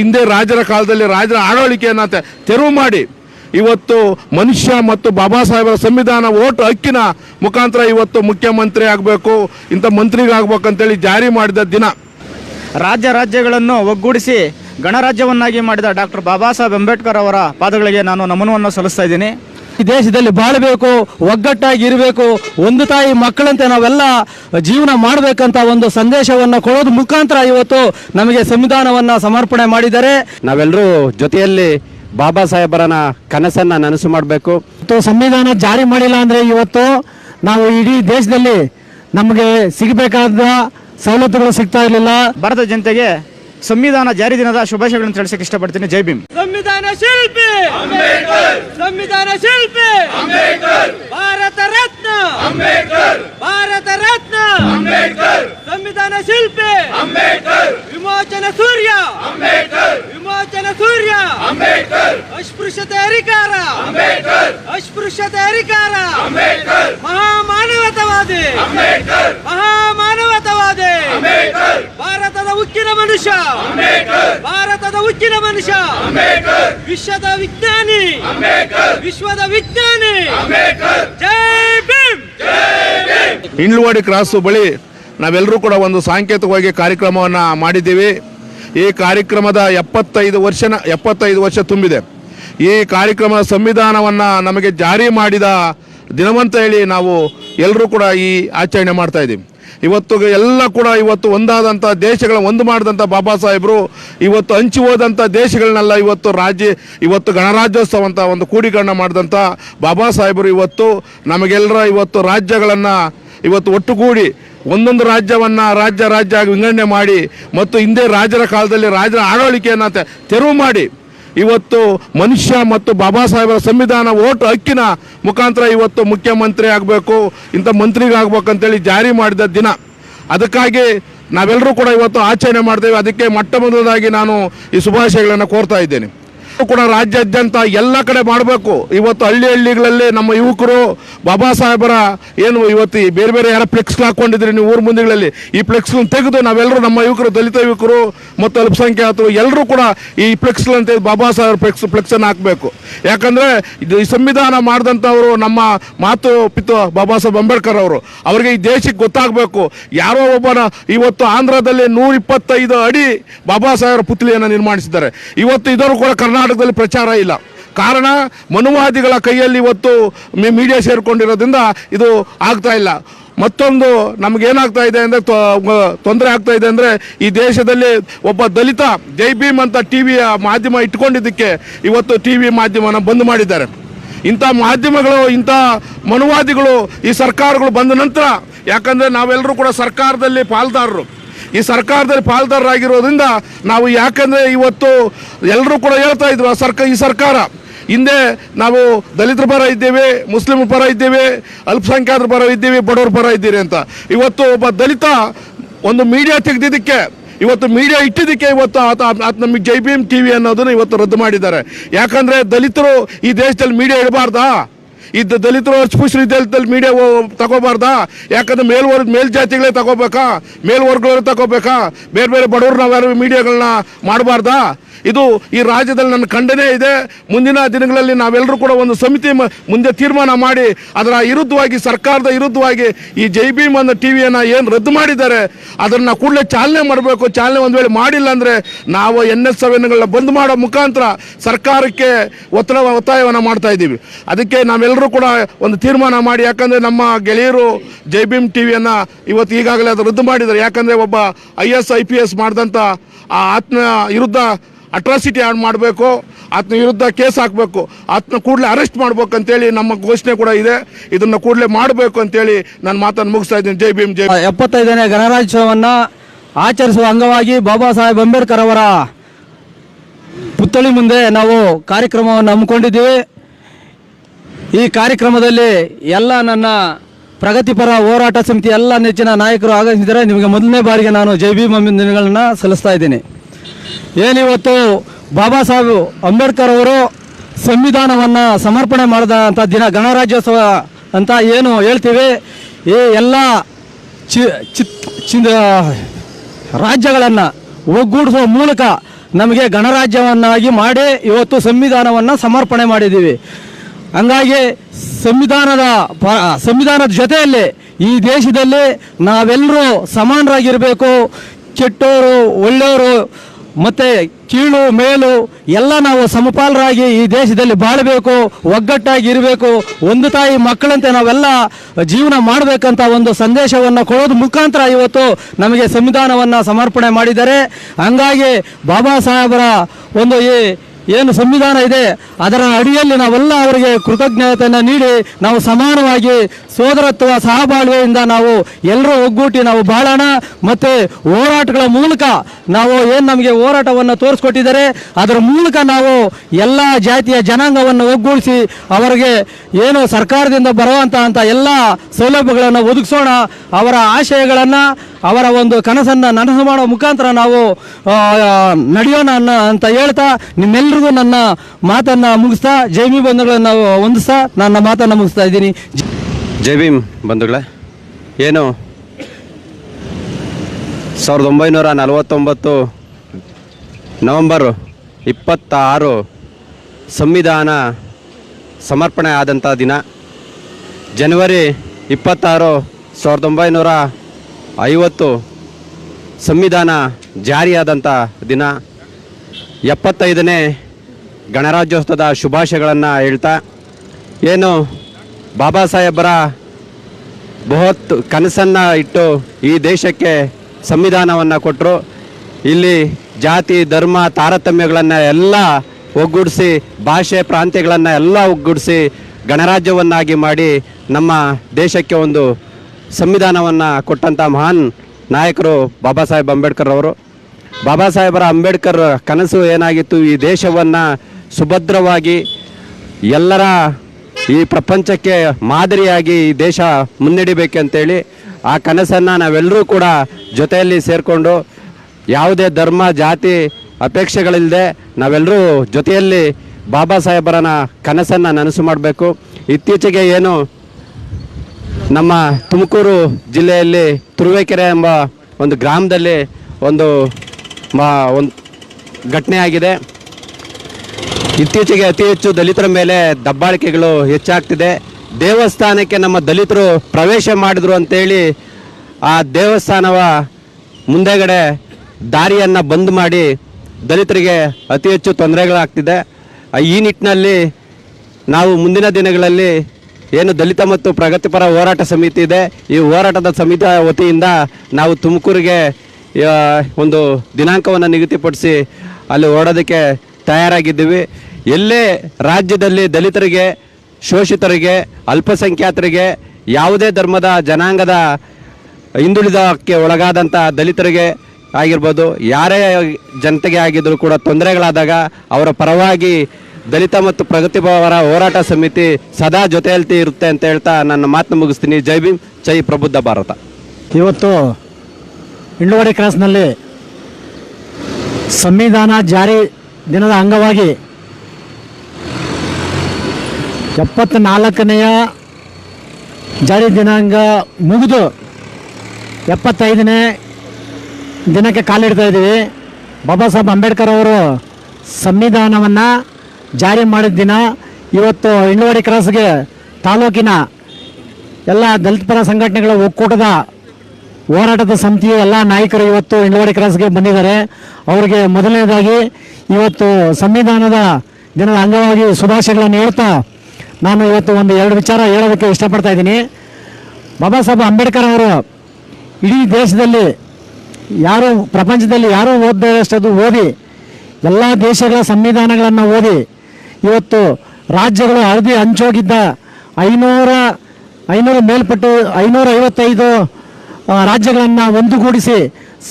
ಹಿಂದೆ ರಾಜರ ಕಾಲದಲ್ಲಿ ರಾಜರ ಆಡಳಿಕೆಯನ್ನು ತೆರವು ಮಾಡಿ. ಇವತ್ತು ಮನುಷ್ಯ ಮತ್ತು ಬಾಬಾ ಸಾಹೇಬರ ಸಂವಿಧಾನ ಓಟ್ ಹಕ್ಕಿನ ಮುಖಾಂತರ ಇವತ್ತು ಮುಖ್ಯಮಂತ್ರಿ ಆಗಬೇಕು, ಇಂಥ ಮಂತ್ರಿಗಾಗಬೇಕಂತೇಳಿ ಜಾರಿ ಮಾಡಿದ ದಿನ. ರಾಜ್ಯ ರಾಜ್ಯಗಳನ್ನು ಒಗ್ಗೂಡಿಸಿ ಗಣರಾಜ್ಯವನ್ನಾಗಿ ಮಾಡಿದ ಡಾಕ್ಟರ್ ಬಾಬಾ ಸಾಹೇಬ್ ಅಂಬೇಡ್ಕರ್ ಅವರ ಪಾದಗಳಿಗೆ ನಾನು ನಮನವನ್ನು ಸಲ್ಲಿಸ್ತಾ ಇದ್ದೀನಿ. ಈ ದೇಶದಲ್ಲಿ ಬಾಳಬೇಕು ಒಗ್ಗಟ್ಟಾಗಿ ಇರಬೇಕು ಒಂದು ತಾಯಿ ಮಕ್ಕಳಂತೆ ನಾವೆಲ್ಲ ಜೀವನ ಮಾಡಬೇಕಂತ ಒಂದು ಸಂದೇಶವನ್ನು ಕೊಡೋದು ಮುಖಾಂತರ ಇವತ್ತು ನಮಗೆ ಸಂವಿಧಾನವನ್ನ ಸಮರ್ಪಣೆ ಮಾಡಿದ್ದಾರೆ. ನಾವೆಲ್ಲರೂ ಜೊತೆಯಲ್ಲಿ ಬಾಬಾ ಸಾಹೇಬರನ ಕನಸನ್ನ ನನಸು ಮಾಡಬೇಕು. ಇವತ್ತು ಸಂವಿಧಾನ ಜಾರಿ ಮಾಡಿಲ್ಲ ಅಂದ್ರೆ ಇವತ್ತು ನಾವು ಇಡೀ ದೇಶದಲ್ಲಿ ನಮಗೆ ಸಿಗಬೇಕಾದ ಸವಲತ್ತುಗಳು ಸಿಗ್ತಾ ಇರಲಿಲ್ಲ. ಭಾರತ ಜನತೆಗೆ ಸಂವಿಧಾನ ಜಾರಿ ದಿನದ ಶುಭಾಶಯಗಳನ್ನು ತಿಳಿಸಕ್ಕೆ ಇಷ್ಟಪಡ್ತೀನಿ. ಜೈ ಭೀಮ್. ಸಂವಿಧಾನ ಶಿಲ್ಪಿ! ಸಂವಿಧಾನ ಶಿಲ್ಪಿ! ಭಾರತ ರತ್ನ! ಭಾರತ ರತ್ನ! ಸಂವಿಧಾನ ಶಿಲ್ಪಿ! ವಿಮೋಚನ ಸೂರ್ಯ! ವಿಮೋಚನ ಸೂರ್ಯ! ಅಸ್ಪೃಶ್ಯತೆ ಅಧಿಕಾರ! ಅಸ್ಪೃಶ್ಯತೆ ಅಧಿಕಾರ! ಮಹಾಮಾನವತವಾದಿ! ಮಹಾಮಾನವತವಾದಿ! ಭಾರತದ ಉಕ್ಕಿನ ಮನುಷ್ಯ. ಭಾರತದ ಉಕ್ಕಿನ ಮನುಷ್ಯ. ವಿಶ್ವದ ವಿಜ್ಞಾನಿ. ವಿಶ್ವದ ವಿಜ್ಞಾನಿ. ಜೈ ಭೀಮ್. ಇಂಡ್ಲವಾಡಿ ಕ್ರಾಸು ಬಳಿ ನಾವೆಲ್ಲರೂ ಕೂಡ ಒಂದು ಸಾಂಕೇತಿಕವಾಗಿ ಕಾರ್ಯಕ್ರಮವನ್ನು ಮಾಡಿದ್ದೀವಿ. ಈ ಕಾರ್ಯಕ್ರಮದ ಎಪ್ಪತ್ತೈದು ವರ್ಷನ, ಎಪ್ಪತ್ತೈದು ವರ್ಷ ತುಂಬಿದೆ. ಈ ಕಾರ್ಯಕ್ರಮದ ಸಂವಿಧಾನವನ್ನು ನಮಗೆ ಜಾರಿ ಮಾಡಿದ ದಿನವಂತ ಹೇಳಿ ನಾವು ಎಲ್ಲರೂ ಕೂಡ ಈ ಆಚರಣೆ ಮಾಡ್ತಾ ಇದ್ದೀವಿ. ಇವತ್ತು ಎಲ್ಲ ಕೂಡ ಇವತ್ತು ಒಂದಾದಂಥ ದೇಶಗಳ, ಒಂದು ಮಾಡಿದಂಥ ಬಾಬಾ ಸಾಹೇಬರು, ಇವತ್ತು ಹಂಚಿ ಹೋದಂಥ ದೇಶಗಳನ್ನೆಲ್ಲ ಇವತ್ತು ರಾಜ್ಯ, ಇವತ್ತು ಗಣರಾಜ್ಯೋತ್ಸವ ಅಂತ ಒಂದು ಕೂಡಿಕರಣ ಮಾಡಿದಂಥ ಬಾಬಾ ಸಾಹೇಬರು ಇವತ್ತು ನಮಗೆಲ್ಲರ ಇವತ್ತು ರಾಜ್ಯಗಳನ್ನು ಇವತ್ತು ಒಟ್ಟುಗೂಡಿ ಒಂದೊಂದು ರಾಜ್ಯವನ್ನು ರಾಜ್ಯ ರಾಜ್ಯ ವಿಂಗಡಣೆ ಮಾಡಿ ಮತ್ತು ಹಿಂದೆ ರಾಜರ ಕಾಲದಲ್ಲಿ ರಾಜರ ಆಡಳಿಕೆಯನ್ನು ತೆರವು ಮಾಡಿ. ಇವತ್ತು ಮನುಷ್ಯ ಮತ್ತು ಬಾಬಾ ಸಾಹೇಬರ ಸಂವಿಧಾನ ಓಟ್ ಹಕ್ಕಿನ ಮುಖಾಂತರ ಇವತ್ತು ಮುಖ್ಯಮಂತ್ರಿ ಆಗಬೇಕು, ಇಂಥ ಮಂತ್ರಿಗಾಗಬೇಕಂತೇಳಿ ಜಾರಿ ಮಾಡಿದ ದಿನ. ಅದಕ್ಕಾಗಿ ನಾವೆಲ್ಲರೂ ಕೂಡ ಇವತ್ತು ಆಚರಣೆ ಮಾಡ್ತೇವೆ. ಅದಕ್ಕೆ ಮೊಟ್ಟ ಮೊದಲಾಗಿ ನಾನು ಈ ಶುಭಾಶಯಗಳನ್ನು ಕೋರ್ತಾ ಇದ್ದೇನೆ. ಕೂಡ ರಾಜ್ಯಾದ್ಯಂತ ಎಲ್ಲ ಕಡೆ ಮಾಡಬೇಕು. ಇವತ್ತು ಹಳ್ಳಿ ಹಳ್ಳಿಗಳಲ್ಲಿ ನಮ್ಮ ಯುವಕರು, ಬಾಬಾ ಸಾಹೇಬರ ಏನು ಇವತ್ತು ಬೇರೆ ಬೇರೆ ಯಾರ ಫ್ಲೆಕ್ಸ್ ಹಾಕೊಂಡಿದ್ರಿ ನೀವು ಊರ ಮುಂದಿಗಳಲ್ಲಿ, ಈ ಫ್ಲೆಕ್ಸ್ ತೆಗೆದು ನಾವೆಲ್ಲರೂ ನಮ್ಮ ಯುವಕರು, ದಲಿತ ಯುವಕರು, ಮತ್ತು ಅಲ್ಪಸಂಖ್ಯಾತರು ಎಲ್ಲರೂ ಕೂಡ ಈ ಫ್ಲೆಕ್ಸ್ ಅಂತ ಬಾಬಾ ಸಾಹೇಬ್ ಫ್ಲೆಕ್ಸ್ ಫ್ಲೆಕ್ಸ್ ಅನ್ನು ಹಾಕಬೇಕು. ಯಾಕಂದ್ರೆ ಇದು ಈ ಸಂವಿಧಾನ ಮಾಡಿದಂಥವರು ನಮ್ಮ ಮಾತು ಪಿತು ಬಾಬಾ ಸಾಹೇಬ್ ಅಂಬೇಡ್ಕರ್ ಅವರು. ಅವರಿಗೆ ಈ ದೇಶಕ್ಕೆ ಗೊತ್ತಾಗಬೇಕು. ಯಾರೋ ಒಬ್ಬನ ಇವತ್ತು ಆಂಧ್ರದಲ್ಲಿ ನೂರ ಇಪ್ಪತ್ತೈದು ಅಡಿ ಬಾಬಾ ಸಾಹೇಬರ ಪುತ್ಲಿಯನ್ನು ನಿರ್ಮಾಣಿಸಿದ್ದಾರೆ. ಇವತ್ತು ಇದರೂ ಕೂಡ ಕರ್ನಾಟಕದಲ್ಲಿ ಪ್ರಚಾರ ಇಲ್ಲ. ಕಾರಣ ಮನುವಾದಿಗಳ ಕೈಯಲ್ಲಿ ಇವತ್ತು ಮೀಡಿಯಾ ಸೇರಿಕೊಂಡಿರೋದ್ರಿಂದ ಇದು ಆಗ್ತಾ ಇಲ್ಲ. ಮತ್ತೊಂದು ನಮಗೇನಾಗ್ತಾ ಇದೆ ಅಂದರೆ ತೊಂದರೆ ಆಗ್ತಾ ಇದೆ ಅಂದರೆ ಈ ದೇಶದಲ್ಲಿ ಒಬ್ಬ ದಲಿತ ಜೈ ಭೀಮ್ ಅಂತ ಟಿ ವಿಯ ಮಾಧ್ಯಮ ಇಟ್ಕೊಂಡಿದ್ದಕ್ಕೆ ಇವತ್ತು ಟಿ ವಿ ಮಾಧ್ಯಮನ ಬಂದ್ ಮಾಡಿದ್ದಾರೆ. ಇಂಥ ಮಾಧ್ಯಮಗಳು, ಇಂಥ ಮನುವಾದಿಗಳು ಈ ಸರ್ಕಾರಗಳು ಬಂದ ನಂತರ, ಯಾಕಂದರೆ ನಾವೆಲ್ಲರೂ ಕೂಡ ಸರ್ಕಾರದಲ್ಲಿ ಪಾಲ್ದಾರರು. ಈ ಸರ್ಕಾರದಲ್ಲಿ ಪಾಲ್ದಾರರಾಗಿರೋದ್ರಿಂದ ನಾವು ಯಾಕಂದರೆ ಇವತ್ತು ಎಲ್ಲರೂ ಕೂಡ ಹೇಳ್ತಾ ಇದ್ರು ಸರ್ಕ, ಈ ಸರ್ಕಾರ. ಹಿಂದೆ ನಾವು ದಲಿತರ ಪರ ಇದ್ದೇವೆ ಮುಸ್ಲಿಮ್ ಪರ ಇದ್ದೇವೆ, ಅಲ್ಪಸಂಖ್ಯಾತರ ಪರ ಇದ್ದೀವಿ, ಬಡವರ ಪರ ಇದ್ದೀರಿ ಅಂತ. ಇವತ್ತು ಒಬ್ಬ ದಲಿತ ಒಂದು ಮೀಡಿಯಾ ತೆಗೆದಿದ್ದಕ್ಕೆ, ಇವತ್ತು ಮೀಡಿಯಾ ಇಟ್ಟಿದ್ದಕ್ಕೆ ಇವತ್ತು ಆತ ಆತ ನಮಗೆ ಜೈ ಭೀಮ್ ಟಿ ವಿ ಅನ್ನೋದನ್ನು ಇವತ್ತು ರದ್ದು ಮಾಡಿದ್ದಾರೆ. ಯಾಕಂದರೆ ದಲಿತರು ಈ ದೇಶದಲ್ಲಿ ಮೀಡಿಯಾ ಇಡಬಾರ್ದಾ? ಇದ್ದ ದಲಿತರು ಅಸ್ಪೃಶ್ಯರು ದಲಿತಲ್ಲಿ ಮೀಡಿಯಾ ತಗೋಬಾರ್ದಾ? ಯಾಕಂದ್ರೆ ಮೇಲ್ವರ್ಗ ಮೇಲ್ಜಾತಿಗಳೇ ತಗೋಬೇಕಾ? ಮೇಲ್ವರ್ಗಗಳೇ ತಗೋಬೇಕಾ? ಬೇರೆ ಬೇರೆ ಬಡವರು ನಾವ್ಯಾರು ಮೀಡಿಯಾಗಳನ್ನ ಮಾಡಬಾರ್ದಾ? ಇದು ಈ ರಾಜ್ಯದಲ್ಲಿ ನನ್ನ ಖಂಡನೆ ಇದೆ. ಮುಂದಿನ ದಿನಗಳಲ್ಲಿ ನಾವೆಲ್ಲರೂ ಕೂಡ ಒಂದು ಸಮಿತಿ ಮುಂದೆ ತೀರ್ಮಾನ ಮಾಡಿ ಅದರ ವಿರುದ್ಧವಾಗಿ, ಸರ್ಕಾರದ ವಿರುದ್ಧವಾಗಿ ಈ ಜೈ ಭೀಮ್ ಅನ್ನೋ ಟಿವಿಯನ್ನು ಏನು ರದ್ದು ಮಾಡಿದ್ದಾರೆ, ಅದನ್ನು ಕೂಡಲೇ ಚಾಲನೆ ಮಾಡಬೇಕು. ಚಾಲನೆ ಒಂದು ವೇಳೆ ಮಾಡಿಲ್ಲ ಅಂದರೆ ನಾವು ಎನ್ ಎಸ್ ಸೆವೆನ್ಗಳನ್ನ ಬಂದ್ ಮಾಡೋ ಮುಖಾಂತರ ಸರ್ಕಾರಕ್ಕೆ ಒತ್ತಡ, ಒತ್ತಾಯವನ್ನು ಮಾಡ್ತಾ ಇದ್ದೀವಿ. ಅದಕ್ಕೆ ನಾವೆಲ್ಲರೂ ಕೂಡ ಒಂದು ತೀರ್ಮಾನ ಮಾಡಿ, ಯಾಕಂದರೆ ನಮ್ಮ ಗೆಳೆಯರು ಜೈ ಭೀಮ್ ಟಿ ವಿಯನ್ನು ಇವತ್ತು ಈಗಾಗಲೇ ಅದು ರದ್ದು ಮಾಡಿದ್ದಾರೆ. ಯಾಕಂದರೆ ಒಬ್ಬ I S, I P S ಮಾಡಿದಂಥ ಆ ಆತ್ಮ ವಿರುದ್ಧ ಅಟ್ರಾಸಿಟಿ ಆಡ್ ಮಾಡಬೇಕು, ಆತನ ವಿರುದ್ಧ ಕೇಸ್ ಹಾಕಬೇಕು, ಆತನ ಕೂಡಲೇ ಅರೆಸ್ಟ್ ಮಾಡ್ಬೇಕು ಅಂತೇಳಿ ನಮ್ಮ ಘೋಷಣೆ ಕೂಡ ಇದೆ. ಇದನ್ನು ಕೂಡಲೇ ಮಾಡಬೇಕು ಅಂತೇಳಿ ನಾನು ಮಾತನ್ನು ಮುಗಿಸ್ತಾ ಇದ್ದೀನಿ. ಜೈ ಭೀಮ್, ಜೈ ಎಪ್ಪತ್ತೈದನೇ ಗಣರಾಜ್ಯೋತ್ಸವವನ್ನು ಆಚರಿಸುವ ಅಂಗವಾಗಿ ಬಾಬಾ ಸಾಹೇಬ್ ಅಂಬೇಡ್ಕರ್ ಅವರ ಪುತ್ಥಳಿ ಮುಂದೆ ನಾವು ಕಾರ್ಯಕ್ರಮವನ್ನು ಹಮ್ಮಿಕೊಂಡಿದ್ದೀವಿ. ಈ ಕಾರ್ಯಕ್ರಮದಲ್ಲಿ ಎಲ್ಲ ನನ್ನ ಪ್ರಗತಿಪರ ಹೋರಾಟ ಸಮಿತಿ ಎಲ್ಲ ನೆಚ್ಚಿನ ನಾಯಕರು ಆಗಮಿಸಿದರೆ ನಿಮಗೆ ಮೊದಲನೇ ಬಾರಿಗೆ ನಾನು ಜೈ ಭೀಮ್ ಅಭಿನಂದನೆಗಳನ್ನು ಸಲ್ಲಿಸ್ತಾ ಇದ್ದೀನಿ. ಏನಿವತ್ತು ಬಾಬಾ ಸಾಹೇಬ್ ಅಂಬೇಡ್ಕರ್ ಅವರು ಸಂವಿಧಾನವನ್ನು ಸಮರ್ಪಣೆ ಮಾಡಿದಂಥ ದಿನ ಗಣರಾಜ್ಯೋತ್ಸವ ಅಂತ ಏನು ಹೇಳ್ತೀವಿ, ಈ ಎಲ್ಲ ಚಿ, ಚಿತ್ ರಾಜ್ಯಗಳನ್ನು ಒಗ್ಗೂಡಿಸುವ ಮೂಲಕ ನಮಗೆ ಗಣರಾಜ್ಯವನ್ನಾಗಿ ಮಾಡಿ ಇವತ್ತು ಸಂವಿಧಾನವನ್ನು ಸಮರ್ಪಣೆ ಮಾಡಿದ್ದೀವಿ. ಹಂಗಾಗಿ ಸಂವಿಧಾನದ ಸಂವಿಧಾನದ ಜೊತೆಯಲ್ಲಿ ಈ ದೇಶದಲ್ಲಿ ನಾವೆಲ್ಲರೂ ಸಮಾನರಾಗಿರಬೇಕು. ಕೆಟ್ಟವರು ಒಳ್ಳೆಯವರು ಮತ್ತು ಕೀಳು, ಮೇಲು ಎಲ್ಲ ನಾವು ಸಮಪಾಲರಾಗಿ ಈ ದೇಶದಲ್ಲಿ ಬಾಳಬೇಕು, ಒಗ್ಗಟ್ಟಾಗಿ ಇರಬೇಕು, ಒಂದು ತಾಯಿ ಮಕ್ಕಳಂತೆ ನಾವೆಲ್ಲ ಜೀವನ ಮಾಡಬೇಕಂತ ಒಂದು ಸಂದೇಶವನ್ನು ಕೊಡೋದು ಮುಖಾಂತರ ಇವತ್ತು ನಮಗೆ ಸಂವಿಧಾನವನ್ನು ಸಮರ್ಪಣೆ ಮಾಡಿದ್ದಾರೆ. ಹಂಗಾಗಿ ಬಾಬಾ ಸಾಹೇಬರ ಒಂದು ಈ ಏನು ಸಂವಿಧಾನ ಇದೆ, ಅದರ ಅಡಿಯಲ್ಲಿ ನಾವೆಲ್ಲ ಅವರಿಗೆ ಕೃತಜ್ಞತೆಯನ್ನು ನೀಡಿ ನಾವು ಸಮಾನವಾಗಿ ಸೋದರತ್ವ ಸಹಬಾಳ್ವೆಯಿಂದ ನಾವು ಎಲ್ಲರೂ ಒಗ್ಗೂಟಿ ನಾವು ಬಾಳೋಣ. ಮತ್ತು ಹೋರಾಟಗಳ ಮೂಲಕ ನಾವು ಏನು ನಮಗೆ ಹೋರಾಟವನ್ನು ತೋರಿಸ್ಕೊಟ್ಟಿದ್ದಾರೆ, ಅದರ ಮೂಲಕ ನಾವು ಎಲ್ಲ ಜಾತಿಯ ಜನಾಂಗವನ್ನು ಒಗ್ಗೂಡಿಸಿ ಅವರಿಗೆ ಏನು ಸರ್ಕಾರದಿಂದ ಬರುವಂಥ ಅಂತ ಎಲ್ಲ ಸೌಲಭ್ಯಗಳನ್ನು ಒದಗಿಸೋಣ. ಅವರ ಆಶಯಗಳನ್ನು, ಅವರ ಒಂದು ಕನಸನ್ನು ನನಸು ಮಾಡೋ ಮುಖಾಂತರ ನಾವು ನಡೆಯೋಣ ಅನ್ನ ಅಂತ ಹೇಳ್ತಾ ನಿಮ್ಮೆಲ್ರಿಗೂ ನನ್ನ ಮಾತನ್ನು ಮುಗಿಸ್ತಾ ಜೈಮಿ ಬಂಧುಗಳನ್ನು ಹೊಂದಿಸ್ತಾ ನನ್ನ ಮಾತನ್ನು ಮುಗಿಸ್ತಾ ಇದ್ದೀನಿ. ಜೈ ಭೀಮ್ ಬಂಧುಗಳೇ. ಏನು? ಸಾವಿರದ ಒಂಬೈನೂರ ನಲವತ್ತೊಂಬತ್ತು ನವಂಬರ್ ಇಪ್ಪತ್ತಾರು ಸಂವಿಧಾನ ಸಮರ್ಪಣೆ ಆದಂಥ ದಿನ. ಜನವರಿ ಇಪ್ಪತ್ತಾರು ಸಾವಿರದ ಒಂಬೈನೂರ ಐವತ್ತು ಸಂವಿಧಾನ ಜಾರಿಯಾದಂಥ ದಿನ. ಎಪ್ಪತ್ತೈದನೇ ಗಣರಾಜ್ಯೋತ್ಸವದ ಶುಭಾಶಯಗಳನ್ನು ಹೇಳ್ತಾ, ಏನು? ಬಾಬಾ ಸಾಹೇಬರ ಬೃಹತ್ ಕನಸನ್ನು ಇಟ್ಟು ಈ ದೇಶಕ್ಕೆ ಸಂವಿಧಾನವನ್ನು ಕೊಟ್ಟರು ಇಲ್ಲಿ ಜಾತಿ, ಧರ್ಮ, ತಾರತಮ್ಯಗಳನ್ನು ಎಲ್ಲ ಒಗ್ಗೂಡಿಸಿ, ಭಾಷೆ, ಪ್ರಾಂತ್ಯಗಳನ್ನು ಎಲ್ಲ ಒಗ್ಗೂಡಿಸಿ ಗಣರಾಜ್ಯವನ್ನಾಗಿ ಮಾಡಿ ನಮ್ಮ ದೇಶಕ್ಕೆ ಒಂದು ಸಂವಿಧಾನವನ್ನು ಕೊಟ್ಟಂಥ ಮಹಾನ್ ನಾಯಕರು ಬಾಬಾ ಸಾಹೇಬ್ ಅಂಬೇಡ್ಕರ್ ಅವರು. ಬಾಬಾ ಸಾಹೇಬರ ಅಂಬೇಡ್ಕರ್ ಕನಸು ಏನಾಗಿತ್ತು? ಈ ದೇಶವನ್ನು ಸುಭದ್ರವಾಗಿ ಎಲ್ಲರ ಈ ಪ್ರಪಂಚಕ್ಕೆ ಮಾದರಿಯಾಗಿ ಈ ದೇಶ ಮುನ್ನಡಿಬೇಕಂತೇಳಿ ಆ ಕನಸನ್ನು ನಾವೆಲ್ಲರೂ ಕೂಡ ಜೊತೆಯಲ್ಲಿ ಸೇರಿಕೊಂಡು ಯಾವುದೇ ಧರ್ಮ, ಜಾತಿ ಅಪೇಕ್ಷೆಗಳಿಲ್ಲದೆ ನಾವೆಲ್ಲರೂ ಜೊತೆಯಲ್ಲಿ ಬಾಬಾ ಸಾಹೇಬರನ ಕನಸನ್ನು ನನಸು ಮಾಡಬೇಕು. ಇತ್ತೀಚೆಗೆ ಏನು ನಮ್ಮ ತುಮಕೂರು ಜಿಲ್ಲೆಯಲ್ಲಿ ತುರುವೇಕೆರೆ ಎಂಬ ಒಂದು ಗ್ರಾಮದಲ್ಲಿ ಒಂದು ಒಂದು ಘಟನೆ ಆಗಿದೆ. ಇತ್ತೀಚೆಗೆ ಅತಿ ಹೆಚ್ಚು ದಲಿತರ ಮೇಲೆ ದಬ್ಬಾಳಿಕೆಗಳು ಹೆಚ್ಚಾಗ್ತಿದೆ. ದೇವಸ್ಥಾನಕ್ಕೆ ನಮ್ಮ ದಲಿತರು ಪ್ರವೇಶ ಮಾಡಿದ್ರು ಅಂತೇಳಿ ಆ ದೇವಸ್ಥಾನವ ಮುಂದೆಗಡೆ ದಾರಿಯನ್ನು ಬಂದ್ ಮಾಡಿ ದಲಿತರಿಗೆ ಅತಿ ಹೆಚ್ಚು ತೊಂದರೆಗಳಾಗ್ತಿದೆ. ಈ ನಿಟ್ಟಿನಲ್ಲಿ ನಾವು ಮುಂದಿನ ದಿನಗಳಲ್ಲಿ ಏನು ದಲಿತ ಮತ್ತು ಪ್ರಗತಿಪರ ಹೋರಾಟ ಸಮಿತಿ ಇದೆ. ಈ ಹೋರಾಟದ ಸಮಿತಿಯ ವತಿಯಿಂದ ನಾವು ತುಮಕೂರಿಗೆ ಒಂದು ದಿನಾಂಕವನ್ನು ನಿಗದಿಪಡಿಸಿ ಅಲ್ಲಿ ಓಡೋದಕ್ಕೆ ತಯಾರಾಗಿದ್ದೀವಿ. ಎಲ್ಲೇ ರಾಜ್ಯದಲ್ಲಿ ದಲಿತರಿಗೆ, ಶೋಷಿತರಿಗೆ, ಅಲ್ಪಸಂಖ್ಯಾತರಿಗೆ, ಯಾವುದೇ ಧರ್ಮದ ಜನಾಂಗದ ಹಿಂದುಳಿದಕ್ಕೆ ಒಳಗಾದಂಥ ದಲಿತರಿಗೆ ಆಗಿರ್ಬೋದು, ಯಾರೇ ಜನತೆಗೆ ಆಗಿದ್ದರೂ ಕೂಡ ತೊಂದರೆಗಳಾದಾಗ ಅವರ ಪರವಾಗಿ ದಲಿತ ಮತ್ತು ಪ್ರಗತಿಪರ ಹೋರಾಟ ಸಮಿತಿ ಸದಾ ಜೊತೆಯಲ್ಲಿ ಇರುತ್ತೆ ಅಂತ ಹೇಳ್ತಾ ನನ್ನ ಮಾತನ್ನು ಮುಗಿಸ್ತೀನಿ. ಜೈ ಭೀಮ್, ಜೈ ಪ್ರಬುದ್ಧ ಭಾರತ. ಇವತ್ತು ಇಂಡುವಡಿ ಕ್ರಾಸ್ನಲ್ಲಿ ಸಂವಿಧಾನ ಜಾರಿ ದಿನದ ಅಂಗವಾಗಿ ಎಪ್ಪತ್ನಾಲ್ಕನೆಯ ಜಾರಿ ದಿನಾಂಗ ಮುಗಿದು ಎಪ್ಪತ್ತೈದನೇ ದಿನಕ್ಕೆ ಕಾಲಿಡ್ತಾ ಇದ್ದೀವಿ. ಬಾಬಾ ಸಾಹೇಬ್ ಅಂಬೇಡ್ಕರ್ ಅವರು ಸಂವಿಧಾನವನ್ನು ಜಾರಿ ಮಾಡಿದ ದಿನ ಇವತ್ತು ಇಂಡವಾಡಿ ಕ್ರಾಸ್ಗೆ ತಾಲೂಕಿನ ಎಲ್ಲ ದಲಿತ ಪರ ಸಂಘಟನೆಗಳ ಒಕ್ಕೂಟದ ಹೋರಾಟದ ಸಮಿತಿಯ ಎಲ್ಲ ನಾಯಕರು ಇವತ್ತು ಇಂಡೋಡಿ ಕ್ರಾಸ್ಗೆ ಬಂದಿದ್ದಾರೆ. ಅವರಿಗೆ ಮೊದಲನೇದಾಗಿ ಇವತ್ತು ಸಂವಿಧಾನದ ದಿನದ ಅಂಗವಾಗಿ ಶುಭಾಶಯಗಳನ್ನು ಹೇಳ್ತಾ ನಾನು ಇವತ್ತು ಒಂದು ಎರಡು ವಿಚಾರ ಹೇಳೋದಕ್ಕೆ ಇಷ್ಟಪಡ್ತಾ ಇದ್ದೀನಿ. ಬಾಬಾ ಸಾಹೇಬ್ ಅಂಬೇಡ್ಕರ್ ಅವರು ಇಡೀ ದೇಶದಲ್ಲಿ ಯಾರು, ಪ್ರಪಂಚದಲ್ಲಿ ಯಾರೂ ಅದು ಓದಿ, ಎಲ್ಲ ದೇಶಗಳ ಸಂವಿಧಾನಗಳನ್ನು ಓದಿ, ಇವತ್ತು ರಾಜ್ಯಗಳು ಹಳದಿ ಹಂಚೋಗಿದ್ದ ಐನೂರ, ಐನೂರು ಮೇಲ್ಪಟ್ಟು ಐನೂರ ಐವತ್ತೈದು ರಾಜ್ಯಗಳನ್ನು ಒಂದುಗೂಡಿಸಿ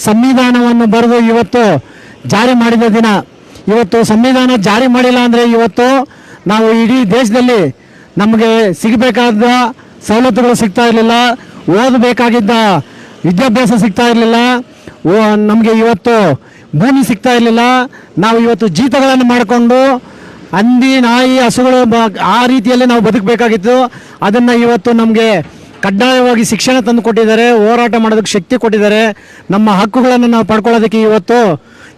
ಸಂವಿಧಾನವನ್ನು ಬರೆದು ಇವತ್ತು ಜಾರಿ ಮಾಡಿದ ದಿನ. ಇವತ್ತು ಸಂವಿಧಾನ ಜಾರಿ ಮಾಡಿಲ್ಲ ಅಂದರೆ ಇವತ್ತು ನಾವು ಇಡೀ ದೇಶದಲ್ಲಿ ನಮಗೆ ಸಿಗಬೇಕಾದ ಸವಲತ್ತುಗಳು ಸಿಗ್ತಾ ಇರಲಿಲ್ಲ. ಓದಬೇಕಾಗಿದ್ದ ವಿದ್ಯಾಭ್ಯಾಸ ಸಿಗ್ತಾ ಇರಲಿಲ್ಲ. ನಮಗೆ ಇವತ್ತು ಭೂಮಿ ಸಿಗ್ತಾ ಇರಲಿಲ್ಲ. ನಾವು ಇವತ್ತು ಜೀತಗಳನ್ನು ಮಾಡಿಕೊಂಡು ಹಂದಿ, ನಾಯಿ, ಹಸುಗಳು ಆ ರೀತಿಯಲ್ಲಿ ನಾವು ಬದುಕಬೇಕಾಗಿತ್ತು. ಅದನ್ನು ಇವತ್ತು ನಮಗೆ ಕಡ್ಡಾಯವಾಗಿ ಶಿಕ್ಷಣ ತಂದು ಕೊಟ್ಟಿದ್ದಾರೆ, ಹೋರಾಟ ಮಾಡೋದಕ್ಕೆ ಶಕ್ತಿ ಕೊಟ್ಟಿದ್ದಾರೆ. ನಮ್ಮ ಹಕ್ಕುಗಳನ್ನು ನಾವು ಪಡ್ಕೊಳ್ಳೋದಕ್ಕೆ ಇವತ್ತು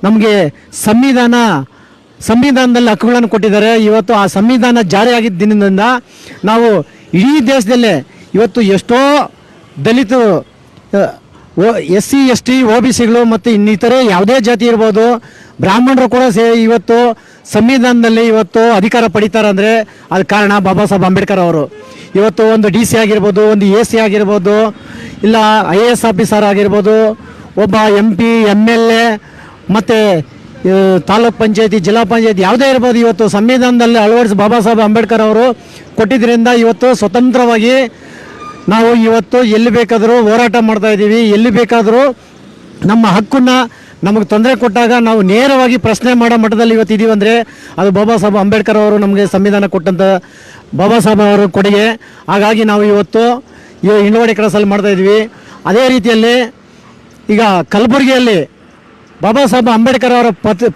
ನಮಗೆ ಸಂವಿಧಾನ, ಸಂವಿಧಾನದಲ್ಲಿ ಹಕ್ಕುಗಳನ್ನು ಕೊಟ್ಟಿದ್ದಾರೆ. ಇವತ್ತು ಆ ಸಂವಿಧಾನ ಜಾರಿಯಾಗಿದ್ದ ದಿನದಿಂದ ನಾವು ಇಡೀ ದೇಶದಲ್ಲೇ ಇವತ್ತು ಎಷ್ಟೋ ದಲಿತರು S C S T O B ಸಿಗಳು ಮತ್ತು ಇನ್ನಿತರೆ ಯಾವುದೇ ಜಾತಿ ಇರ್ಬೋದು, ಬ್ರಾಹ್ಮಣರು ಕೂಡ ಸೇ ಇವತ್ತು ಸಂವಿಧಾನದಲ್ಲಿ ಇವತ್ತು ಅಧಿಕಾರ ಪಡಿತಾರೆ ಅಂದರೆ ಅದಕ್ಕೆ ಕಾರಣ ಬಾಬಾ ಸಾಹೇಬ್ ಅಂಬೇಡ್ಕರ್ ಅವರು. ಇವತ್ತು ಒಂದು ಡಿ ಸಿ ಆಗಿರ್ಬೋದು, ಒಂದು ಎ ಸಿ ಆಗಿರ್ಬೋದು, ಇಲ್ಲ ಐ ಎ ಎಸ್ ಆಫೀಸರ್ ಆಗಿರ್ಬೋದು, ಒಬ್ಬ M P M L A, ಮತ್ತು ತಾಲೂಕ್ ಪಂಚಾಯತಿ, ಜಿಲ್ಲಾ ಪಂಚಾಯತಿ ಯಾವುದೇ ಇರ್ಬೋದು ಇವತ್ತು ಸಂವಿಧಾನದಲ್ಲಿ ಅಳವಡಿಸಿ ಬಾಬಾ ಸಾಹೇಬ್ ಅಂಬೇಡ್ಕರ್ ಅವರು ಕೊಟ್ಟಿದ್ದರಿಂದ ಇವತ್ತು ಸ್ವತಂತ್ರವಾಗಿ ನಾವು ಇವತ್ತು ಎಲ್ಲಿ ಬೇಕಾದರೂ ಹೋರಾಟ ಮಾಡ್ತಾ ಇದ್ದೀವಿ. ಎಲ್ಲಿ ಬೇಕಾದರೂ ನಮ್ಮ ಹಕ್ಕನ್ನು ನಮಗೆ ತೊಂದರೆ ಕೊಟ್ಟಾಗ ನಾವು ನೇರವಾಗಿ ಪ್ರಶ್ನೆ ಮಾಡೋ ಮಟ್ಟದಲ್ಲಿ ಇವತ್ತು ಇದೀವಿ ಅಂದರೆ ಅದು ಬಾಬಾ ಸಾಹೇಬ್ ಅಂಬೇಡ್ಕರ್ ಅವರು ನಮಗೆ ಸಂವಿಧಾನ ಕೊಟ್ಟಂಥ ಬಾಬಾ ಸಾಹೇಬ್ ಅವರ ಕೊಡುಗೆ. ಹಾಗಾಗಿ ನಾವು ಇವತ್ತು ಈ ಹಿಂಡವಾಡಿ ಕ್ರಾಸಲ್ಲಿ ಮಾಡ್ತಾ ಇದ್ವಿ ಅದೇ ರೀತಿಯಲ್ಲಿ ಈಗ ಕಲಬುರಗಿಯಲ್ಲಿ ಬಾಬಾ ಸಾಹೇಬ್ ಅಂಬೇಡ್ಕರ್ ಅವರ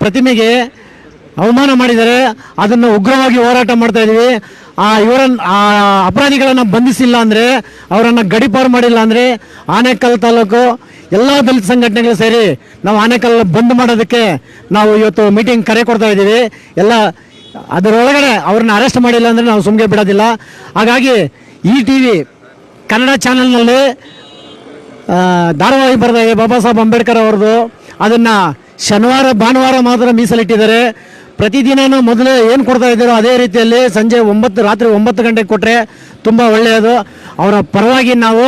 ಪ್ರತಿಮೆಗೆ ಅವಮಾನ ಮಾಡಿದ್ದಾರೆ ಅದನ್ನು ಉಗ್ರವಾಗಿ ಹೋರಾಟ ಮಾಡ್ತಾ ಇದ್ದೀವಿ. ಆ ಇವರನ್ನು, ಆ ಅಪರಾಧಿಗಳನ್ನು ಬಂಧಿಸಿಲ್ಲ ಅಂದರೆ, ಅವರನ್ನು ಗಡಿಪಾರು ಮಾಡಿಲ್ಲ ಅಂದರೆ, ಆನೇಕಲ್ ತಾಲೂಕು ಎಲ್ಲ ದಲಿತ ಸಂಘಟನೆಗಳು ಸೇರಿ ನಾವು ಆನೇಕಲ್ ಬಂದ್ ಮಾಡೋದಕ್ಕೆ ನಾವು ಇವತ್ತು ಮೀಟಿಂಗ್ ಕರೆ ಕೊಡ್ತಾ ಇದ್ದೀವಿ. ಎಲ್ಲ ಅದರೊಳಗಡೆ ಅವ್ರನ್ನ ಅರೆಸ್ಟ್ ಮಾಡಿಲ್ಲ ಅಂದರೆ ನಾವು ಸುಮ್ಮನೆ ಬಿಡೋದಿಲ್ಲ. ಹಾಗಾಗಿ ಈ ಟಿ ವಿ ಕನ್ನಡ ಚಾನೆಲ್ನಲ್ಲಿ ಧಾರಾವಾಹಿ ಇದೆ ಬಾಬಾ ಸಾಹೇಬ್ ಅಂಬೇಡ್ಕರ್ ಅವ್ರದ್ದು ಅದನ್ನು ಶನಿವಾರ, ಭಾನುವಾರ ಮಾತ್ರ ಮೀಸಲಿಟ್ಟಿದ್ದಾರೆ. ಪ್ರತಿದಿನನೂ ಮೊದಲೇ ಏನು ಕೊಡ್ತಾ ಇದ್ದೀರೋ ಅದೇ ರೀತಿಯಲ್ಲಿ ಸಂಜೆ ಒಂಬತ್ತು, ರಾತ್ರಿ ಒಂಬತ್ತು ಗಂಟೆಗೆ ಕೊಟ್ಟರೆ ತುಂಬ ಒಳ್ಳೆಯದು. ಅವರ ಪರವಾಗಿ ನಾವು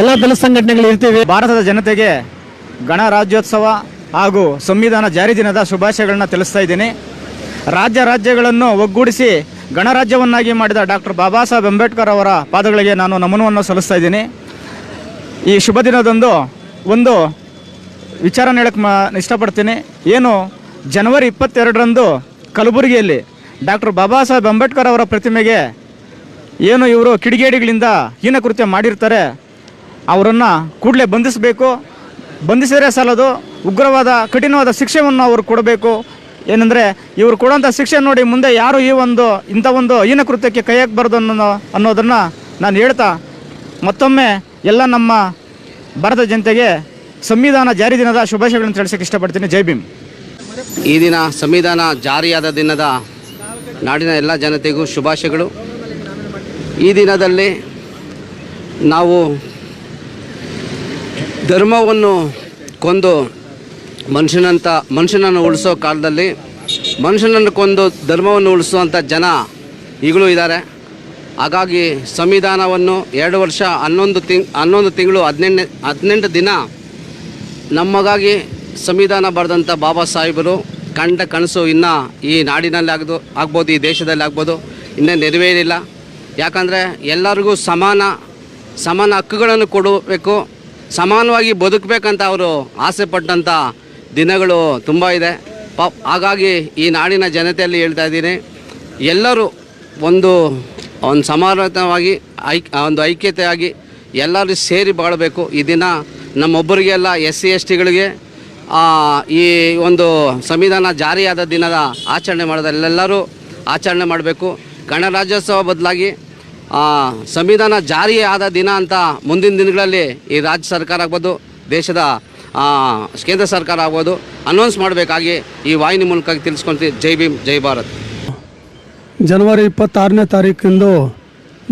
ಎಲ್ಲ ದಲ ಸಂಘಟನೆಗಳು ಇರ್ತೀವಿ. ಭಾರತದ ಜನತೆಗೆ ಗಣರಾಜ್ಯೋತ್ಸವ ಹಾಗೂ ಸಂವಿಧಾನ ಜಾರಿ ದಿನದ ಶುಭಾಶಯಗಳನ್ನ ತಿಳಿಸ್ತಾ ಇದ್ದೀನಿ. ರಾಜ್ಯ ರಾಜ್ಯಗಳನ್ನು ಒಗ್ಗೂಡಿಸಿ ಗಣರಾಜ್ಯವನ್ನಾಗಿ ಮಾಡಿದ ಡಾಕ್ಟರ್ ಬಾಬಾ ಸಾಹೇಬ್ ಅಂಬೇಡ್ಕರ್ ಅವರ ಪಾದಗಳಿಗೆ ನಾನು ನಮನವನ್ನು ಸಲ್ಲಿಸ್ತಾ ಇದ್ದೀನಿ. ಈ ಶುಭ ದಿನದಂದು ಒಂದು ವಿಚಾರ ಹೇಳಕ್ಕೆ ಇಷ್ಟಪಡ್ತೀನಿ. ಏನು ಜನವರಿ ಇಪ್ಪತ್ತೆರಡರಂದು ಕಲಬುರಗಿಯಲ್ಲಿ ಡಾಕ್ಟರ್ ಬಾಬಾ ಸಾಹೇಬ್ ಅಂಬೇಡ್ಕರ್ ಅವರ ಪ್ರತಿಮೆಗೆ ಏನು ಇವರು ಕಿಡಿಗೇಡಿಗಳಿಂದ ಹೀನ ಕೃತ್ಯ ಮಾಡಿರ್ತಾರೆ, ಅವರನ್ನು ಕೂಡಲೇ ಬಂಧಿಸಬೇಕು. ಬಂಧಿಸಿದರೆ ಸಾಲದು, ಉಗ್ರವಾದ, ಕಠಿಣವಾದ ಶಿಕ್ಷೆಯನ್ನು ಅವರು ಕೊಡಬೇಕು. ಏನಂದರೆ, ಇವರು ಕೊಡೋಂಥ ಶಿಕ್ಷೆ ನೋಡಿ ಮುಂದೆ ಯಾರು ಈ ಒಂದು, ಇಂಥ ಒಂದು ಹೀನ ಕೃತ್ಯಕ್ಕೆ ಕೈ ಹಾಕಬಾರ್ದು ಅನ್ನೋ ಅನ್ನೋದನ್ನು ನಾನು ಹೇಳ್ತಾ, ಮತ್ತೊಮ್ಮೆ ಎಲ್ಲ ನಮ್ಮ ಭಾರತ ಜನತೆಗೆ ಸಂವಿಧಾನ ಜಾರಿ ದಿನದ ಶುಭಾಶಯಗಳನ್ನು ತಿಳಿಸೋಕೆ ಇಷ್ಟಪಡ್ತೀನಿ. ಜೈ ಭೀಮ್. ಈ ದಿನ ಸಂವಿಧಾನ ಜಾರಿಯಾದ ದಿನದ ನಾಡಿನ ಎಲ್ಲ ಜನತೆಗೂ ಶುಭಾಶಯಗಳು. ಈ ದಿನದಲ್ಲಿ ನಾವು ಧರ್ಮವನ್ನು ಕೊಂದು ಮನುಷ್ಯನಂತ ಮನುಷ್ಯನನ್ನು ಉಳಿಸೋ ಕಾಲದಲ್ಲಿ ಮನುಷ್ಯನನ್ನು ಕೊಂದು ಧರ್ಮವನ್ನು ಉಳಿಸುವಂಥ ಜನ ಈಗಲೂ ಇದ್ದಾರೆ. ಹಾಗಾಗಿ ಸಂವಿಧಾನವನ್ನು ಎರಡು ವರ್ಷ ಹನ್ನೊಂದು ತಿಂಗ್, ಹನ್ನೊಂದು ತಿಂಗಳು ಹದಿನೆಂಟು ಹದಿನೆಂಟು ದಿನ ನಮಗಾಗಿ ಸಂವಿಧಾನ ಬರೆದಂಥ ಬಾಬಾ ಸಾಹೇಬರು ಕಂಡ ಕನಸು ಇನ್ನೂ ಈ ನಾಡಿನಲ್ಲಿ ಆಗ್ದು ಆಗ್ಬೋದು, ಈ ದೇಶದಲ್ಲಿ ಆಗ್ಬೋದು, ಇನ್ನೂ ನೆರವೇರಿಲ್ಲ. ಯಾಕಂದರೆ ಎಲ್ಲರಿಗೂ ಸಮಾನ ಸಮಾನ ಹಕ್ಕುಗಳನ್ನು ಕೊಡಬೇಕು, ಸಮಾನವಾಗಿ ಬದುಕಬೇಕಂತ ಅವರು ಆಸೆ ಪಟ್ಟಂಥ ದಿನಗಳು ತುಂಬ ಇದೆ. ಪ ಹಾಗಾಗಿ ಈ ನಾಡಿನ ಜನತೆಯಲ್ಲಿ ಹೇಳ್ತಾ ಇದ್ದೀನಿ, ಎಲ್ಲರೂ ಒಂದು ಒಂದು ಸಮಾನವಾಗಿ ಐಕ್, ಒಂದು ಐಕ್ಯತೆಯಾಗಿ ಎಲ್ಲರೂ ಸೇರಿ ಬಾಳಬೇಕು. ಈ ದಿನ ನಮ್ಮೊಬ್ಬರಿಗೆಲ್ಲ ಎಸ್ ಸಿ, ಎಸ್ ಟಿಗಳಿಗೆ ಈ ಒಂದು ಸಂವಿಧಾನ ಜಾರಿಯಾದ ದಿನದ ಆಚರಣೆ ಮಾಡೋದಲ್ಲೆಲ್ಲರೂ ಆಚರಣೆ ಮಾಡಬೇಕು. ಗಣರಾಜ್ಯೋತ್ಸವ ಬದಲಾಗಿ ಸಂವಿಧಾನ ಜಾರಿಯಾದ ದಿನ ಅಂತ ಮುಂದಿನ ದಿನಗಳಲ್ಲಿ ಈ ರಾಜ್ಯ ಸರ್ಕಾರ ಆಗ್ಬೋದು, ದೇಶದ ಕೇಂದ್ರ ಸರ್ಕಾರ ಆಗ್ಬೋದು ಅನೌನ್ಸ್ ಮಾಡಬೇಕಾಗಿ ಈ ವಾಹಿನಿ ಮೂಲಕ ತಿಳಿಸ್ಕೊಂತೀವಿ. ಜೈ ಭೀಮ್, ಜೈ ಭಾರತ್. ಜನವರಿ ಇಪ್ಪತ್ತಾರನೇ ತಾರೀಕಿಂದು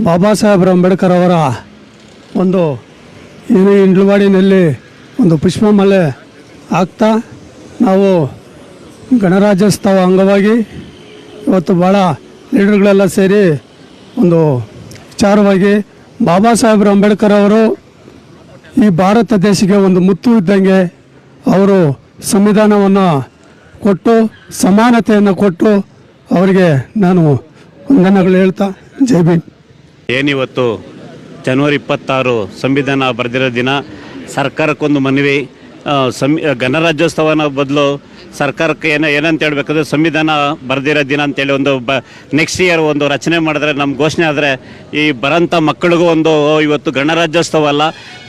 ಬಾಬಾ ಸಾಹೇಬ್ ಅಂಬೇಡ್ಕರ್ ಅವರ ಒಂದು ಇಂಡ್ಲವಾಡಿನಲ್ಲಿ ಒಂದು ಪುಷ್ಪಮಾಲೆ ಹಾಕ್ತಾ ನಾವು ಗಣರಾಜ್ಯೋತ್ಸವ ಅಂಗವಾಗಿ ಇವತ್ತು ಭಾಳ ಲೀಡರ್ಗಳೆಲ್ಲ ಸೇರಿ ಒಂದು ವಿಚಾರವಾಗಿ ಬಾಬಾ ಸಾಹೇಬ್ರ ಅಂಬೇಡ್ಕರ್ ಅವರು ಈ ಭಾರತ ದೇಶಕ್ಕೆ ಒಂದು ಮುತ್ತು ಇದ್ದಂಗೆ ಅವರು ಸಂವಿಧಾನವನ್ನು ಕೊಟ್ಟು, ಸಮಾನತೆಯನ್ನು ಕೊಟ್ಟು ಅವರಿಗೆ ನಾನು ವಂದನೆಗಳು ಹೇಳ್ತಾ, ಜೈ ಭೀಮ್. ಏನಿವತ್ತು ಜನವರಿ ಇಪ್ಪತ್ತಾರು ಸಂವಿಧಾನ ಬರೆದಿರೋ ದಿನ ಸರ್ಕಾರಕ್ಕೊಂದು ಮನವಿ ಸಂವಿ ಗಣರಾಜ್ಯೋತ್ಸವನ ಬದಲು ಸರ್ಕಾರಕ್ಕೆ ಏನೋ, ಏನಂತ ಹೇಳ್ಬೇಕಂದ್ರೆ ಸಂವಿಧಾನ ಬರೆದಿರೋ ದಿನ ಅಂತೇಳಿ ಒಂದು ಬ ನೆಕ್ಸ್ಟ್ ಇಯರ್ ಒಂದು ರಚನೆ ಮಾಡಿದ್ರೆ ನಮ್ಮ ಘೋಷಣೆ ಆದರೆ ಈ ಬರೋಂಥ ಮಕ್ಕಳಿಗೂ ಒಂದು ಇವತ್ತು ಗಣರಾಜ್ಯೋತ್ಸವ ಅಲ್ಲ.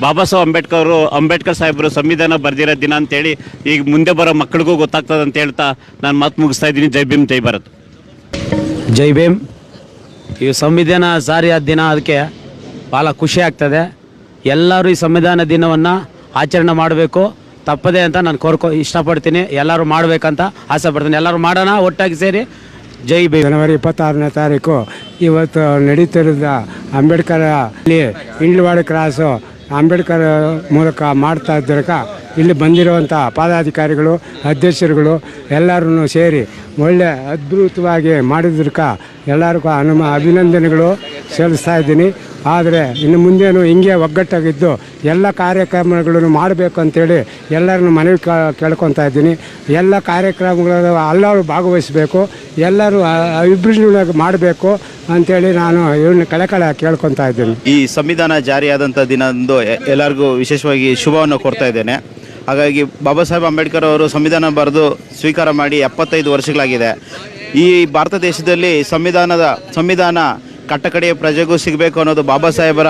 ಬಾಬಾ ಸಾಹೇಬ್ ಅಂಬೇಡ್ಕರ್ ಅಂಬೇಡ್ಕರ್ ಸಾಹೇಬರು ಸಂವಿಧಾನ ಬರೆದಿರೋ ದಿನ ಅಂತೇಳಿ ಈಗ ಮುಂದೆ ಬರೋ ಮಕ್ಕಳಿಗೂ ಗೊತ್ತಾಗ್ತದೆ ಅಂತ ಹೇಳ್ತಾ ನಾನು ಮಾತು ಮುಗಿಸ್ತಾ ಇದ್ದೀನಿ. ಜೈ ಭೀಮ್, ಜೈ ಭಾರತ್. ಜೈ ಭೀಮ್. ಈ ಸಂವಿಧಾನ ಜಾರಿಯಾದ ದಿನ ಅದಕ್ಕೆ ಭಾಳ ಖುಷಿ ಆಗ್ತದೆ. ಎಲ್ಲರೂ ಈ ಸಂವಿಧಾನ ದಿನವನ್ನು ಆಚರಣೆ ಮಾಡಬೇಕು. ತಪ್ಪದೆ ಅಂತ ನಾನು ಕೋರ್ಕೊ ಇಷ್ಟಪಡ್ತೀನಿ. ಎಲ್ಲರೂ ಮಾಡಬೇಕಂತ ಆಸೆ ಪಡ್ತೀನಿ. ಎಲ್ಲರೂ ಮಾಡೋಣ, ಒಟ್ಟಾಗಿ ಸೇರಿ. ಜೈ ಬಿ ಜನವರಿ ಇಪ್ಪತ್ತಾರನೇ ತಾರೀಕು ಇವತ್ತು ನಡೀತಿರೋದ ಅಂಬೇಡ್ಕರ್ ಇಲ್ಲಿ ಇಂಡ್ಲವಾಡ ಕ್ರಾಸು ಅಂಬೇಡ್ಕರ್ ಮೂಲಕ ಮಾಡ್ತಾ ಇದ್ದರಕ ಇಲ್ಲಿ ಬಂದಿರುವಂಥ ಪದಾಧಿಕಾರಿಗಳು, ಅಧ್ಯಕ್ಷರುಗಳು ಎಲ್ಲರೂ ಸೇರಿ ಒಳ್ಳೆ ಅದ್ಭುತವಾಗಿ ಮಾಡಿದ್ರಕ ಎಲ್ಲರಿಗೂ ಅನುಮ, ಅಭಿನಂದನೆಗಳು ಸಲ್ಲಿಸ್ತಾ ಇದ್ದೀನಿ. ಆದರೆ ಇನ್ನು ಮುಂದೇನು ಹಿಂಗೆ ಒಗ್ಗಟ್ಟಾಗಿದ್ದು ಎಲ್ಲ ಕಾರ್ಯಕ್ರಮಗಳನ್ನು ಮಾಡಬೇಕು ಅಂತೇಳಿ ಎಲ್ಲರನ್ನು ಮನವಿ ಕೇಳ್ಕೊತಾ ಇದ್ದೀನಿ. ಎಲ್ಲ ಕಾರ್ಯಕ್ರಮಗಳು ಎಲ್ಲರೂ ಭಾಗವಹಿಸಬೇಕು. ಎಲ್ಲರೂ ಅಭಿವೃದ್ಧಿ ಮಾಡಬೇಕು ಅಂತೇಳಿ ನಾನು ಇವ್ರನ್ನ ಕಳಕಳ ಕೇಳ್ಕೊತಾ ಇದ್ದೀನಿ. ಈ ಸಂವಿಧಾನ ಜಾರಿಯಾದಂಥ ದಿನದಂದು ಎಲ್ಲರಿಗೂ ವಿಶೇಷವಾಗಿ ಶುಭವನ್ನು ಕೊಡ್ತಾ ಇದ್ದೇನೆ. ಹಾಗಾಗಿ ಬಾಬಾ ಸಾಹೇಬ್ ಅಂಬೇಡ್ಕರ್ ಅವರು ಸಂವಿಧಾನ ಬರೆದು ಸ್ವೀಕಾರ ಮಾಡಿ ಎಪ್ಪತ್ತೈದು ವರ್ಷಗಳಾಗಿದೆ. ಈ ಭಾರತ ದೇಶದಲ್ಲಿ ಸಂವಿಧಾನದ, ಸಂವಿಧಾನ ಕಟ್ಟಕಡೆಯ ಪ್ರಜೆಗೂ ಸಿಗಬೇಕು ಅನ್ನೋದು ಬಾಬಾ ಸಾಹೇಬರ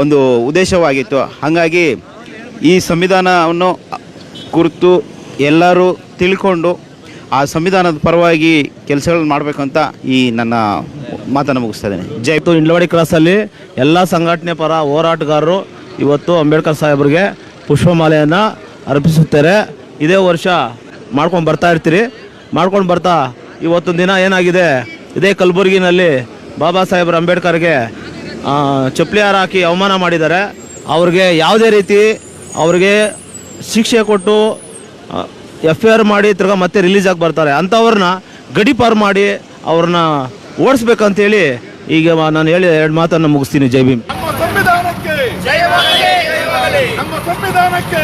ಒಂದು ಉದ್ದೇಶವಾಗಿತ್ತು. ಹಾಗಾಗಿ ಈ ಸಂವಿಧಾನವನ್ನು ಕುರಿತು ಎಲ್ಲರೂ ತಿಳ್ಕೊಂಡು ಆ ಸಂವಿಧಾನದ ಪರವಾಗಿ ಕೆಲಸಗಳನ್ನ ಮಾಡಬೇಕಂತ ಈ ನನ್ನ ಮಾತನ್ನು ಮುಗಿಸ್ತಾ ಇದ್ದೇನೆ. ಜೈ ಇವತ್ತು ಇಂಡ್ಲವಾಡಿ ಕ್ರಾಸಲ್ಲಿ ಎಲ್ಲ ಸಂಘಟನೆ ಪರ ಹೋರಾಟಗಾರರು ಇವತ್ತು ಅಂಬೇಡ್ಕರ್ ಸಾಹೇಬರಿಗೆ ಪುಷ್ಪಮಾಲೆಯನ್ನು ಅರ್ಪಿಸುತ್ತಾರೆ. ಇದೇ ವರ್ಷ ಮಾಡ್ಕೊಂಡು ಬರ್ತಾ ಇರ್ತೀರಿ. ಮಾಡ್ಕೊಂಡು ಬರ್ತಾ ಇವತ್ತೊಂದು ದಿನ ಏನಾಗಿದೆ? ಇದೇ ಕಲಬುರಗಿನಲ್ಲಿ ಬಾಬಾ ಸಾಹೇಬ್ರ ಅಂಬೇಡ್ಕರ್ಗೆ ಚಪ್ಪಲಿ ಹಾರ ಹಾಕಿ ಅವಮಾನ ಮಾಡಿದ್ದಾರೆ. ಅವ್ರಿಗೆ ಯಾವುದೇ ರೀತಿ ಅವ್ರಿಗೆ ಶಿಕ್ಷೆ ಕೊಟ್ಟು ಎಫ್ ಐ ಆರ್ ಮಾಡಿ ತಿರ್ಗಾ ಮತ್ತೆ ರಿಲೀಸ್ ಆಗಿ ಬರ್ತಾರೆ. ಅಂಥವ್ರನ್ನ ಗಡಿಪಾರು ಮಾಡಿ ಅವ್ರನ್ನ ಓಡಿಸ್ಬೇಕಂತೇಳಿ ಈಗ ನಾನು ಹೇಳಿ ಎರಡು ಮಾತನ್ನು ಮುಗಿಸ್ತೀನಿ. ಜೈ ಭೀಮ್. ನಮ್ಮ ಸಂವಿಧಾನಕ್ಕೆ ನಮ್ಮ ಸಂವಿಧಾನಕ್ಕೆ